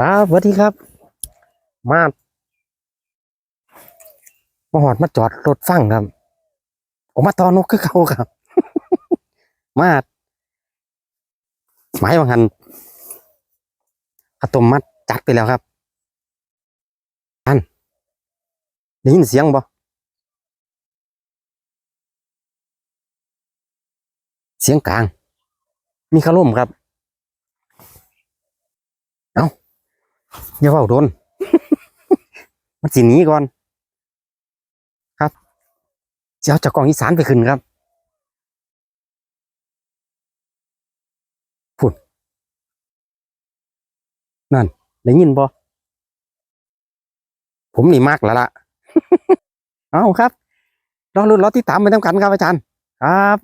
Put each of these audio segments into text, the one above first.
ครับสวัสดีครับ มามาหอดมาจอดรถฟังครับออกมาตอนนกคือเขาครับ มาหมายว่างันอะตอมมัดจัดไปแล้วครับอันได้ยินเสียงบ่เสียงกลาง มีขลุ่มครับ อย่าเฝ้าโดน มันสินี้ก่อน ครับจะเอาจากกองอีสานไปขึ้นครับพุ่นนั่นได้ยินบ่ผมนี่มากแล้วล่ะ เอาครับรอรุ่นรอที่ตามไปทำกันครับอาจารย์ ครับ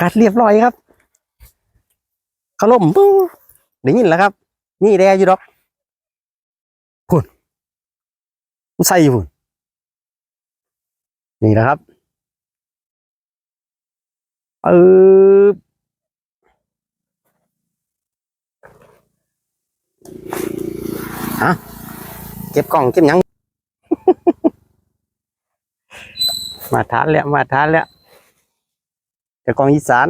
กัดเรียบร้อยครับเขาล่มปุ๊บได้ยินแล้วครับ นี่แดอยู่ดอกพุ่นมันใส่อยู่พุ่นนี่นะครับเออฮะเก็บกล่องเก็บหยัง มาทานแล้ว มาทานแล้ว จากกล่องอีสาน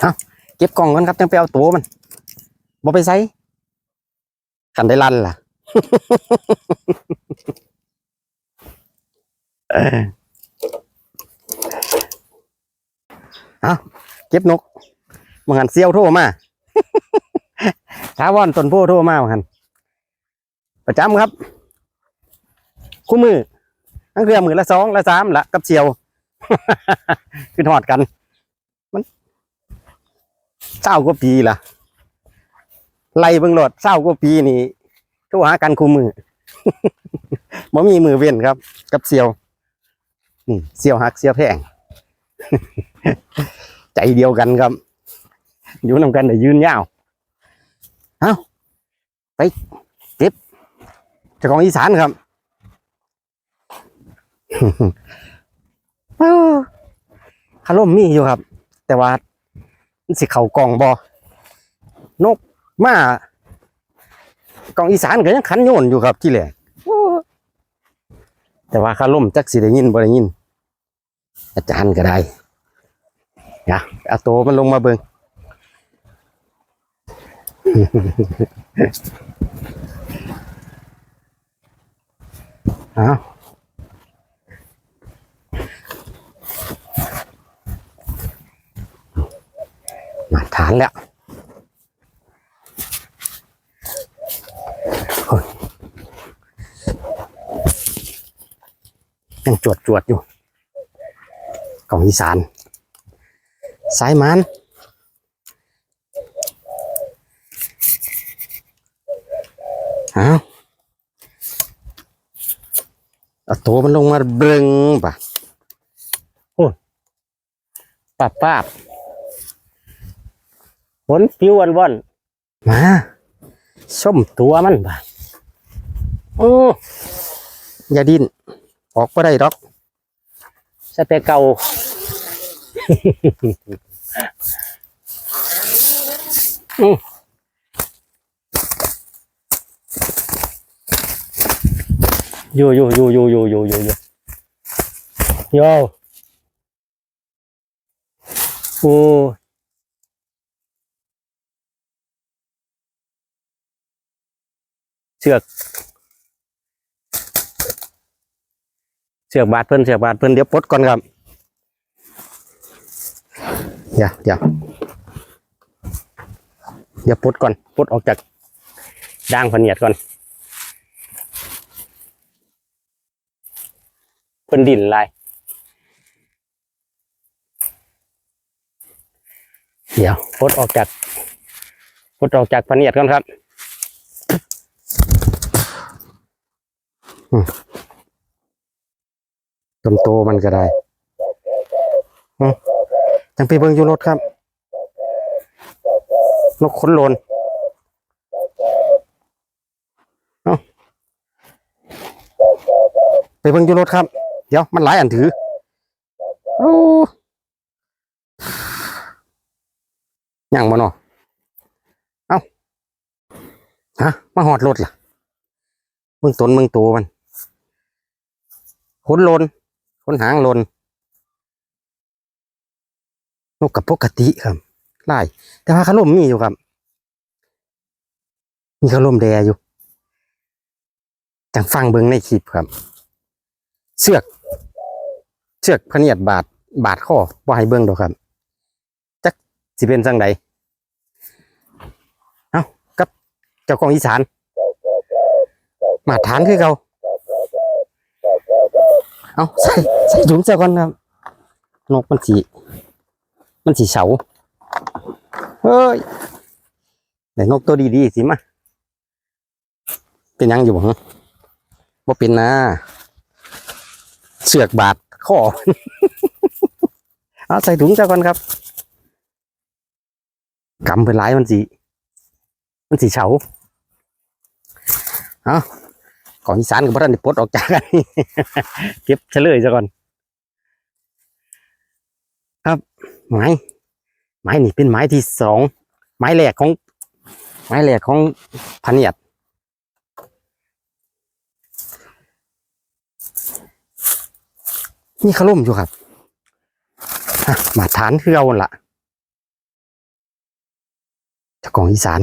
เอาเก็บกล่องกันครับจังไปเอาตัวมันบ่ไปใส่ขันได้ลั่นล่ะเออเอาเก็บนกมังหันเซียวโทรมาท้าวอนตนโพโทรมามังหันประจำครับ คู่มือทั้งเครือมือละสองละสามละกับเชียว คือทอดกัน มันเศร้ากว่าปีล่ะไล่เบิ่งโหลดเศร้ากว่าปีนี่โทรหากันคู่มือบ่มีมือเว้นครับ กับเซียวนี่เซียวหักเซียวแพงใจเดียวกันครับ อยู่นำกันแต่ยืนยาวเอาไปเก็บเจ้าของอีสานครับ คารมมีอยู่ครับ แต่ว่ามันสิเข่ากล่องบอนกมากล่องอีสานก็ยังขันโยนอยู่ครับที่แหลกโอ้แต่ว่าคารมจักสิได้ยินบ่ได้ยิน อาจารย์ก็ได้นะเอาโตวมันลงมาเบิงเอามานแล้วยยังจวดจวดอยู่กล่องอีสาน สายมันเอาเอาตัวมันลงมาเบิงปะโอ้ป้าบป้า บฝนผิววันวันๆมาส้มตัวมันป่ะโอ้อย่าดิ้นออกก็ได้ดอกสเตเก่าอืมอยู่อยู่อยู่อยู่อยู่อยู่อยู่อยู่โยโอ้ เสือกเสือกบาดเพิ่นเสือกบาดเพิ่นเดี๋ยวปลดก่อนครับเดี๋ยวเดี๋ยวเดี๋ยวปลดก่อนปลดออกจากด่างพะเนียดก่อนเพิ่นดินลายเดี๋ยวปลดออกจากปลดออกจากพะเนียดก่อนครับ อืมต้นโตมันก็ได้อืมจังไปเบิ่งอยู่รถครับ นกขนโลนเอ้าไปเบิ่งอยู่รถครับ เดี๋ยวมันหลายอันถืออ้ยังบ่เนาะเอ้าฮะมาหอดรถล่ะเบิ่งตนเบิ่งตัวมัน ขนลนขนหางลน นกกับปกติครับไล่แต่ว่าขนมมีอยู่ครับ มีขนมแดอยู่จังฟังเบิ่งในคลิปครับ เสือกเชือกพเนียดบาดบาดข้อบ่ให้เบิ่งดอกครับจักสิเป็นจังใดเอ้ากับเจ้าของอีสาน มาฐานคือเขา เอาใส่ใส่ถุงเสียก่อนครับ นกมันสีมันสีเฉาเฮ้ยแต่นกตัวดีๆสิมาเป็นยังอยู่บ่ฮะบ่เป็นนะเสือกบาดข้อเอาใส่ถุงซะก่อนครับกำเป็นหลายมันสีมันสีเฉาเอา ก่อนอีสานกับพระท่านได้ปลดออกจากกันเก็บเฉลยซะก่อน ครับไม้ไม้นี่เป็นไม้ที่สองไม้แรกของ ไม้แรกของพันเนียดนี่ขลุ่มอยู่ครับมาฐานคือเอาหั่นละจ้าของอีสาน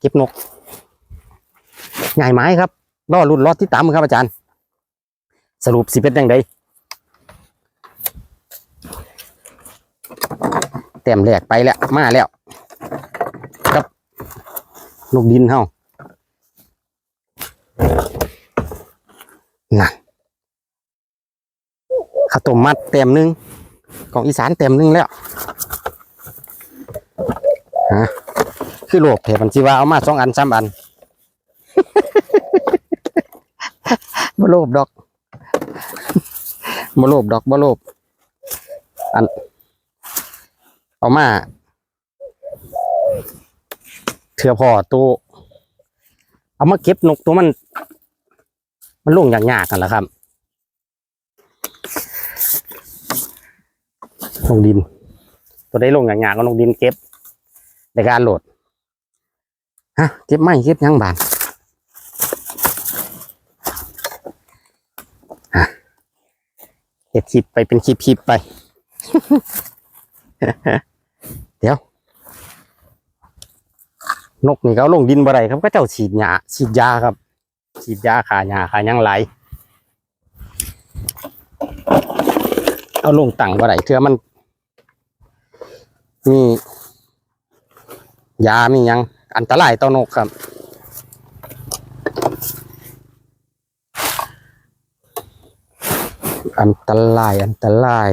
เก็บนก ใหญ่ไม้ครับล่อรุ่นรอดที่ตามครับอาจารย์ สรุปสิเป็นยังไงเต็มแรกไปแล้วมาแล้วครับลูกดินเฮานั่นข้าวต้มมัดเต็มหนึงของอีสานเต็มหนึงแล้วฮะคือโลกเทพันชีว่าเอามาสองอันสามอัน บ่โลภดอกบ่โลภดอกบ่โลภอัน เอามาเถื่อพอตัวเอามาเก็บนกตัวมัน มันลงอย่างยากกันแหละครับลงดิน ตัวได้ลงอย่างยาก็ลงดินเก็บในการโหลดฮะเก็บไม่เก็บยังบาน ห็ดคลิปไปเป็นคลิปคลิปไป เดี๋ยว นกนี่เขาลงดินบ่ได้ครับก็เจ้าฉีดหญ้าฉีดยาครับ ฉีดยาขาหญ้าขาหยังไหลเอาลงตั้งบ่ได้เทื่อมันมียามีหยัง อันตรายต่อนกครับ อันตรายอันตราย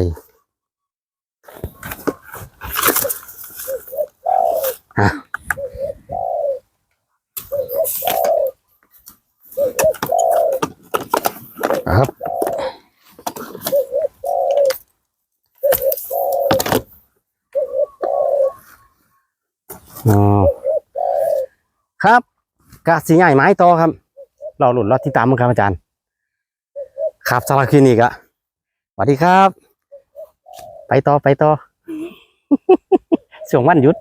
ฮะครับอครับกะสีใหญ่ไม้ต่อครับ เราหลุดรอดที่ตามมังครับอาจารย์ ครับสำหรับคลินิกอะ สวัสดีครับ ไปต่อไปต่อ ช่วงวันหยุด